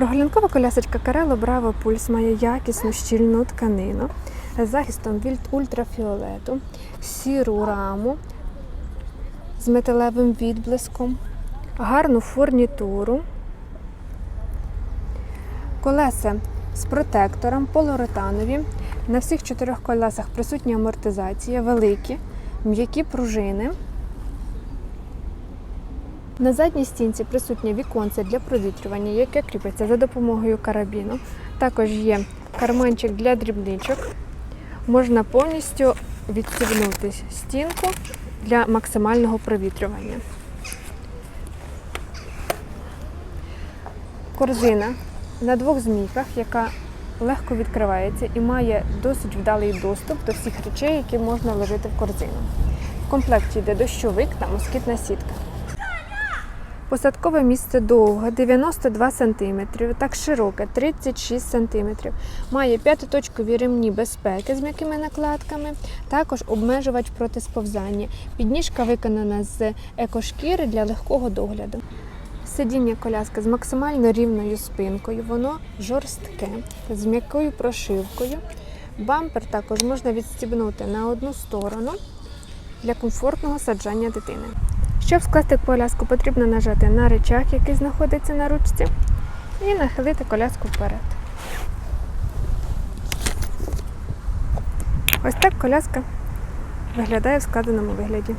Прогулянкова колясочка Карело Браво Пульс має якісну щільну тканину з захистом від ультрафіолету, сіру раму з металевим відблиском, гарну фурнітуру, колеса з протектором, полуретанові. На всіх чотирьох колесах присутня амортизація, великі, м'які пружини. На задній стінці присутнє віконце для провітрювання, яке кріпиться за допомогою карабіну. Також є карманчик для дрібничок. Можна повністю відстібнути стінку для максимального провітрювання. Корзина на двох змійках, яка легко відкривається і має досить вдалий доступ до всіх речей, які можна вложити в корзину. В комплекті йде дощовик та москітна сітка. Посадкове місце довге 92 см, так широке 36 см. Має п'ятиточкові ремні безпеки з м'якими накладками, також обмежувач проти сповзання. Підніжка виконана з екошкіри для легкого догляду. Сидіння коляски з максимально рівною спинкою, воно жорстке, з м'якою прошивкою. Бампер також можна відстібнути на одну сторону для комфортного саджання дитини. Щоб скласти коляску, потрібно нажати на речах, який знаходиться на ручці, і нахилити коляску вперед. Ось так коляска виглядає в складеному вигляді.